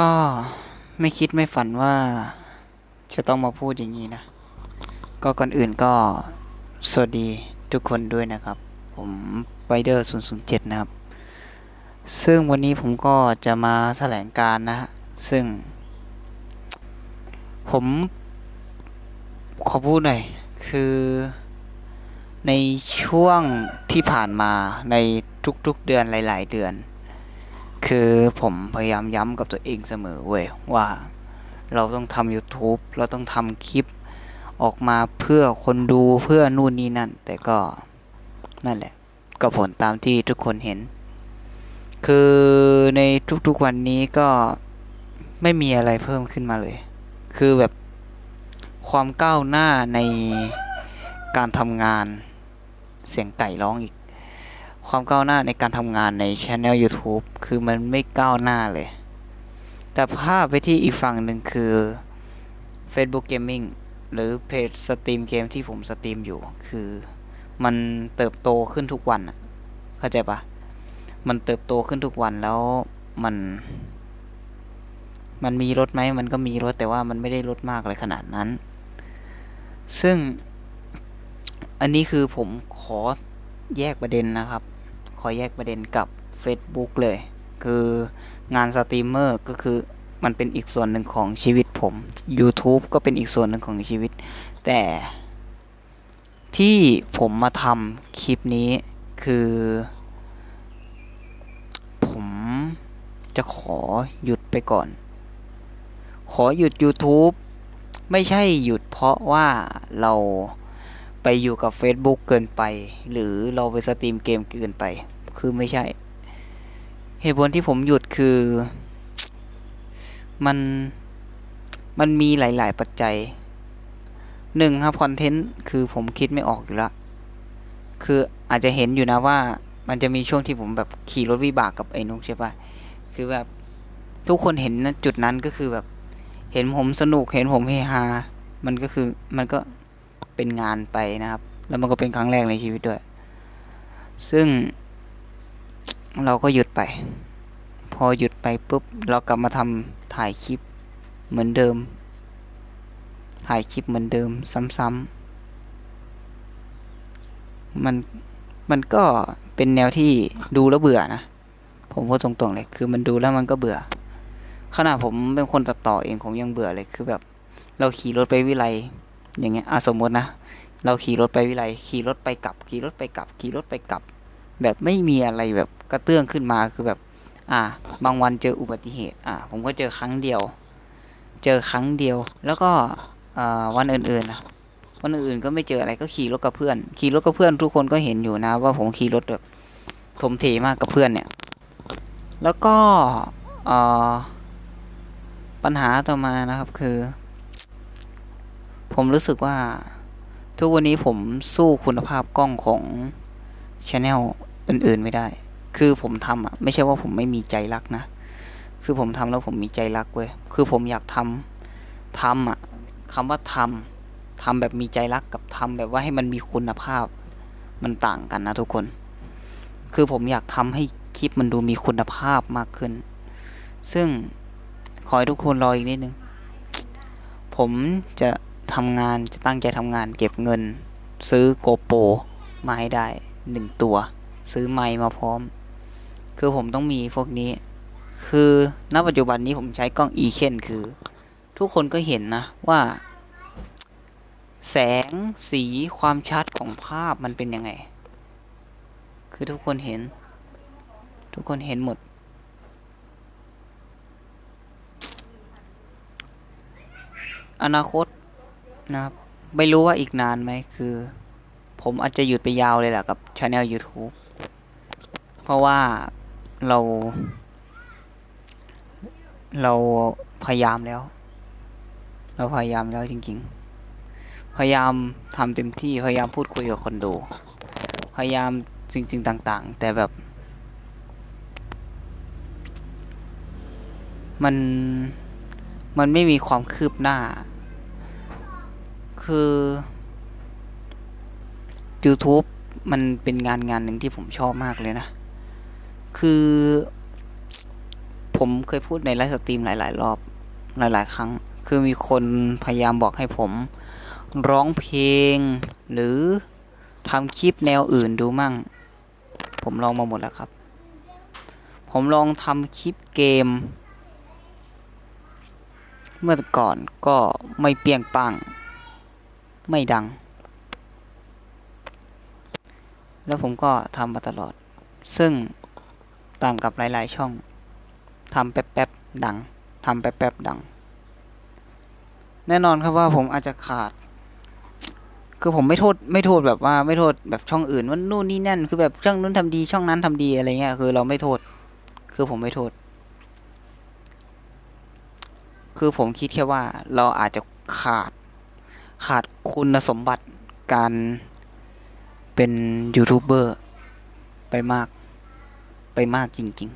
ก็ไม่คิดไม่ฝันว่าจะต้องมาพูดอย่างนี้นะ ก็ก่อนอื่นก็สวัสดีทุกคนด้วยนะครับ ผมไ i เดอร์007 นะครับ ซึ่งวันนี้ผมก็จะมาแถลงการนะฮะ ซึ่ง ผมขอพูดหน่อย คือในช่วงที่ผ่านมาในทุกๆเดือนหลาย ๆ เดือน คือผมพยายามย้ำกับตัวเองเสมอเว้ยว่าเราต้องทำ YouTube เราต้องทำคลิปออกมาเพื่อคนดูเพื่อนู่นนี่นั่น แต่ก็นั่นแหละ ก็ผลตามที่ทุกคนเห็น คือในทุกๆวันนี้ก็ไม่มีอะไรเพิ่มขึ้นมาเลย คือแบบความก้าวหน้าในการทำงานเสียงไก่ร้องอีก ความก้าวหน้าในการทำงานในช anel YouTube คือมันไม่ก้าวหน้าเลย แต่ภาพไปที่อีกฝั่งหนึ่งคือ Facebook Gaming หรือเพจสตรีมเกมที่ผมสตรีมอยู่ คือมันเติบโตขึ้นทุกวันอะเข้าใจปะมันเติบโตขึ้นทุกวันแล้วมัน มันมีรถไหมมันก็มีรถแต่ว่ามันไม่ได้ลดมากเลยขนาดนั้น ซึ่งอันนี้คือผมขอแยกประเด็นนะครับ อแยกประเด็นกับ Facebook เลย คืองานสตรีมเมอร์ก็คือมันเป็นอีกส่วนหนึ่งของชีวิตผม YouTube ก็เป็นอีกส่วนหนึ่งของชีวิต แต่ที่ผมมาทำคลิปนี้คือ ผมจะขอหยุดไปก่อน ขอหยุด YouTube ไม่ใช่หยุดเพราะว่าเราไปอยู่กับ Facebook เกินไป หรือเราไปสตรีมเกมเกินไป คือไม่ใช่ เหตุผลที่ผมหยุดคือ มันมันมีหลาย ๆ ปัจจัยหนึ่งครับคอนเทนต์คือผมคิดไม่ออกอยู่แล้วคืออาจจะเห็นอยู่นะว่ามันจะมีช่วงที่ผมแบบขี่รถวิบากกับไอ้นุกใช่ปะคือแบบทุกคนเห็นนะจุดนั้นก็คือแบบ เห็นผมสนุกเห็นผมเฮฮา มันก็คือมันก็เป็นงานไปนะครับ แล้วมันก็เป็นครั้งแรกในชีวิตด้วย ซึ่ง เราก็หยุดไป พอหยุดไปปุ๊บ เรากลับมาทำถ่ายคลิปเหมือนเดิม ถ่ายคลิปเหมือนเดิมซ้ำๆมันมันก็เป็นแนวที่ดูแล้วเบื่อนะ ผมพูดตรงๆเลย คือมันดูแล้วมันก็เบื่อขณะผมเป็นคนตัดต่อเองผมยังเบื่อเลย คือแบบ เราขี่รถไปวิไลอย่างเงี้ยอะสมมตินะ เราขี่รถไปวิไลขี่รถไปกลับ ขี่รถไปกลับ ขี่รถไปกลับ แบบไม่มีอะไรแบบกระเตื้องขึ้นมาคือแบบ อ่า บางวันเจออุบัติเหตุ อ่า ผมก็เจอครั้งเดียว เจอครั้งเดียว แล้วก็วันอื่นๆนะวันอื่นๆก็ไม่เจออะไรก็ขี่รถกับเพื่อน ขี่รถกับเพื่อนทุกคนก็เห็นอยู่นะ ว่าผมขี่รถแบบถมเทมากกับเพื่อนเนี่ย แล้วก็ปัญหาต่อมานะครับคือ ผมรู้สึกว่า ทุกวันนี้ผมสู้คุณภาพกล้องของช anel อื่น ๆไม่ได้ คือผมทำอะ ไม่ใช่ว่าผมไม่มีใจรักนะ คือผมทำแล้วผมมีใจรักเว้ย คือผมอยากทำทำอะคำว่าทำทำแบบมีใจรักกับทำแบบว่าให้มันมีคุณภาพ มันต่างกันนะทุกคน คือผมอยากทำให้คลิปมันดูมีคุณภาพมากขึ้น ซึ่งขอให้ทุกคนรออีกนิดนึง ผมจะทำงานจะตั้งใจทำงานเก็บเงิน ซื้อโกโปรมาให้ได้หนึ่งตัว ซื้อไมค์มาพร้อม คือผมต้องมีพวกนี้ คือณปัจจุบันนี้ผมใช้กล้อง e ีเคนคือ ทุกคนก็เห็นนะว่า แสงสีความชัดของภาพมันเป็นยังไง คือทุกคนเห็น ทุกคนเห็นหมด อนาคตนะครับ ไม่รู้ว่าอีกนานไหมคือ ผมอาจจะหยุดไปยาวเลยแหละกับช anel YouTube เพราะว่าเรา เราพยายามแล้ว เราพยายามแล้วจริง ๆ พยายามทำเต็มที่พยายามพูดคุยกับคนดู พยายามสิ่งๆ ต่าง ๆ แต่แบบ มันมันไม่มีความคืบหน้า คือ YouTube มันเป็นงานงานหนึ่งที่ผมชอบมากเลยนะ คือผมเคยพูดในไลฟ์สตรีมหลาย ๆ รอบหลาย ๆ ครั้ง คือมีคนพยายามบอกให้ผม ร้องเพลง หรือทำคลิปแนวอื่นดูมั่ง ผมลองมาหมดแล้วครับ ผมลองทำคลิปเกม เมื่อก่อนก็ไม่เปียงปัง ไม่ดัง แล้วผมก็ทำมาตลอด ซึ่ง ต่างกับหลาย ๆ ช่องทำแป๊บๆดังทำแป๊บๆดัง แน่นอนครับว่าผมอาจจะขาด คือผมไม่โทษไม่โทษแบบว่าไม่โทษแบบช่องอื่นว่านู่นนี่นั่น คือแบบช่องนู้นทำดีช่องนั้นทำดีอะไรเงี้ยคือเราไม่โทษ คือผมไม่โทษ คือผมคิดแค่ว่าเราอาจจะขาดขาดคุณสมบัติการเป็นยูทูบเบอร์ไปมาก ไปมากจริง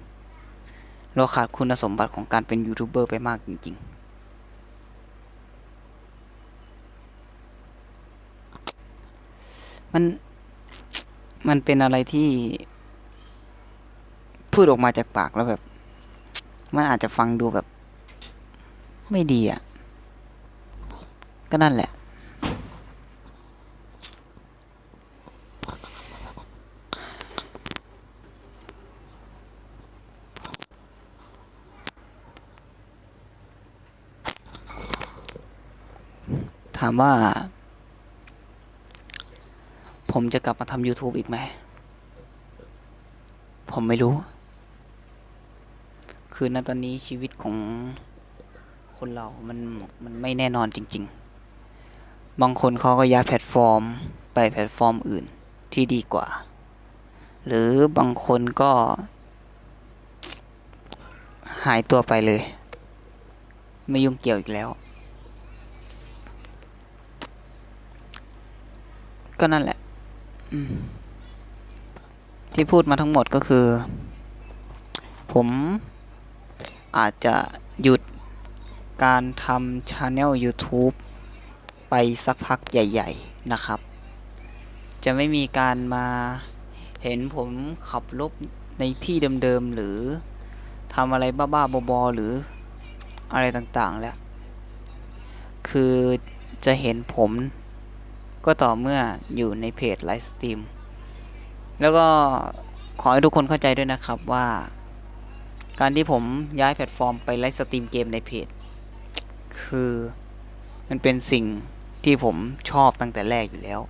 ๆ เราขาดคุณสมบัติของการเป็นยูทูบเบอร์ไปมากจริง ๆ มัน มันเป็นอะไรที่ พูดออกมาจากปากแล้วแบบ มันอาจจะฟังดูแบบ ไม่ดีอะ ก็นั่นแหละ ถามว่า ผมจะกลับมาทำ YouTube อีกไหม ผมไม่รู้ คือณตอนนี้ชีวิตของคนเรา มัน มันไม่แน่นอนจริง ๆ บางคนเขาก็ย้ายแพลตฟอร์ม ไปแพลตฟอร์มอื่นที่ดีกว่า หรือบางคนก็ หายตัวไปเลย ไม่ยุ่งเกี่ยวอีกแล้ว ก็นั่นแหละที่พูดมาทั้งหมดก็คือ ผมอาจจะหยุดการทำช anel YouTube ไปสักพักใหญ่ ๆ นะครับ จะไม่มีการมาเห็นผมขับรถในที่เดิม ๆ หรือทำอะไรบ้า ๆ บอ ๆ หรืออะไรต่าง ๆ แล้ว คือจะเห็นผม ก็ต่อเมื่ออยู่ในเพจไลฟ์สตรีมแล้วก็ขอให้ทุกคนเข้าใจด้วยนะครับว่า การที่ผมย้ายแพลตฟอร์มไปไลฟ์สตรีมเกมในเพจ คือมันเป็นสิ่งที่ผมชอบตั้งแต่แรกอยู่แล้ว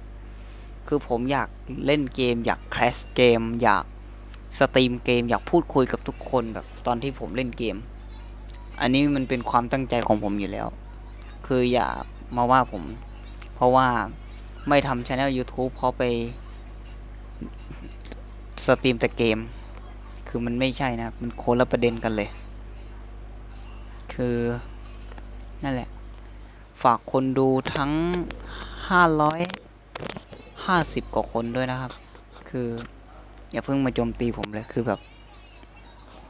คือผมอยากเล่นเกม อยากแคสเกม อยากสตรีมเกม อยากพูดคุยกับทุกคนแบบตอนที่ผมเล่นเกม อันนี้มันเป็นความตั้งใจของผมอยู่แล้ว คืออย่ามาว่าผม เพราะว่า ไม่ทำช anel YouTube เพราะไปสตรีมแต่เกม คือมันไม่ใช่นะมันโคนละประเด็นกันเลย คือ นั่นแหละ ฝากคนดูทั้ง 550 กว่าคนด้วยนะครับ คือ อย่าเพิ่งมาโจมตีผมเลย คือแบบ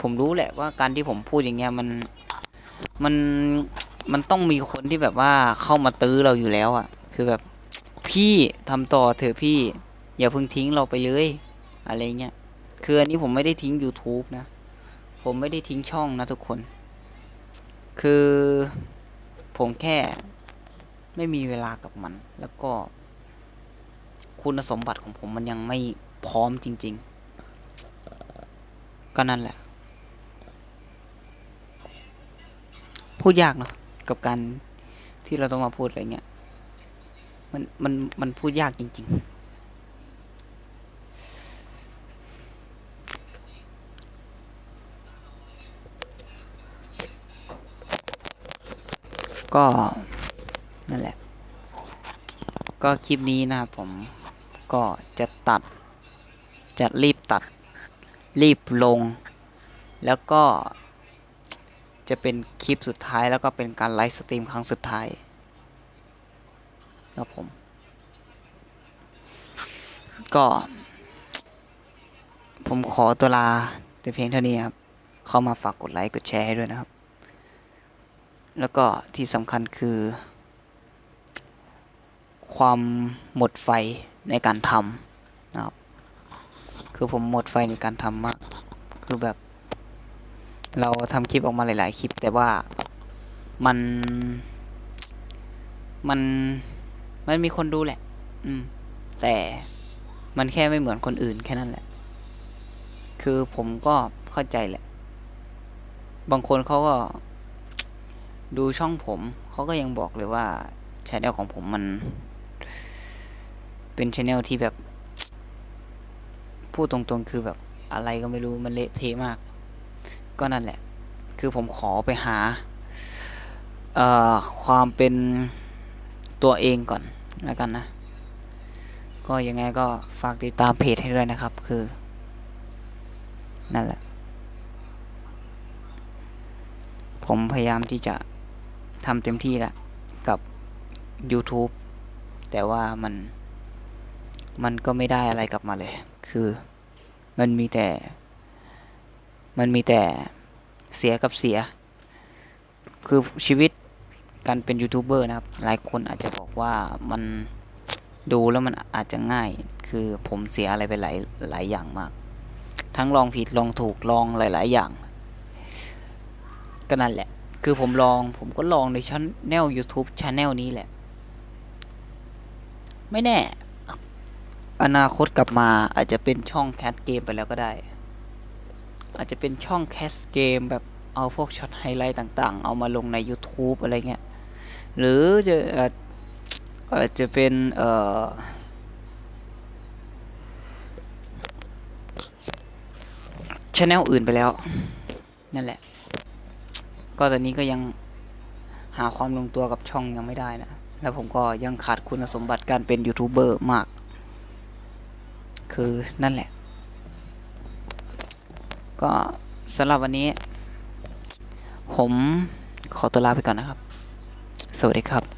ผมรู้แหละว่าการที่ผมพูดอย่างเงี้ยมัน มัน มันต้องมีคนที่แบบว่าเข้ามาตื้อเราอยู่แล้วอะ่ะ คือแบบ พี่ทำต่อเถอะพี่ อย่าเพิ่งทิ้งเราไปเลย อะไรเงี้ยคืออันนี้ผมไม่ได้ทิ้ง YouTube นะ ผมไม่ได้ทิ้งช่องนะทุกคน คือผมแค่ไม่มีเวลากับมัน แล้วก็ คุณสมบัติของผมมันยังไม่พร้อมจริง ๆ ก็นั่นแหละ พูดยากเนาะกับการที่เราต้องมาพูดอะไรเงี้ย มันมันมันพูดยากจริง ๆก็นั่นแหละ ก็คลิปนี้นะครับผมก็จะตัด จะรีบตัด รีบลง แล้วก็จะเป็นคลิปสุดท้ายแล้วก็เป็นการไลฟ์สตรีมครั้งสุดท้าย ครับผม ก็ ผมขอตัวลาแต่เพียงเท่านี้ครับ เข้ามาฝากกดไลค์ กดแชร์ให้ด้วยนะครับ แล้วก็ที่สำคัญคือ ความหมดไฟในการทำนะครับ คือผมหมดไฟในการทำมาก คือแบบ เราทำคลิปออกมาหลาย ๆ คลิป แต่ว่ามันมัน มันมีคนดูแหละ อืม แต่มันแค่ไม่เหมือนคนอื่นแค่นั้นแหละ คือผมก็เข้าใจแหละ บางคนเขาก็ ดูช่องผม เขาก็ยังบอกเลยว่าช anel ของผมมัน เป็นช anel ที่แบบ พูดตรงๆคือแบบอะไรก็ไม่รู้มันเละเทะมาก ก็นั่นแหละ คือผมขอไปหา เอ่อ ความเป็นตัวเองก่อน แล้วกันนะ ก็ยังไงก็ฝากติดตามเพจให้ด้วยนะครับ คือ นั่นแหละ ผมพยายามที่จะทำเต็มที่ละกับ YouTube แต่ว่ามัน มันก็ไม่ได้อะไรกลับมาเลย คือมันมีแต่ มันมีแต่เสียกับเสีย คือชีวิต การเป็นยูทูบเบอร์นะครับ หลายคนอาจจะบอกว่ามันดูแล้วมันอาจจะง่าย คือผมเสียอะไรไปหลายหลายอย่างมาก ทั้งลองผิดลองถูกลองหลาย ๆ อย่าง ก็นั่นแหละ คือผมลองผมก็ลองในช่องแนล YouTube ช anel นี้แหละ ไม่แน่ อนาคตกลับมาอาจจะเป็นช่องแคสเกมไปแล้วก็ได้ อาจจะเป็นช่องแคสเกมแบบเอาพวกช็อตไฮไลท์ต่าง ๆ เอามาลงใน YouTube อะไรเงี้ย หรือจะอาจจะเป็นเอ่อช anel อื่นไปแล้ว นั่นแหละ ก็ตอนนี้ก็ยังหาความลงตัวกับช่องยังไม่ได้นะ แล้วผมก็ยังขาดคุณสมบัติการเป็นยูทูบเบอร์มาก คือนั่นแหละ ก็สำหรับวันนี้ ผมขอตัวลาไปก่อนนะครับ สวัสดีครับ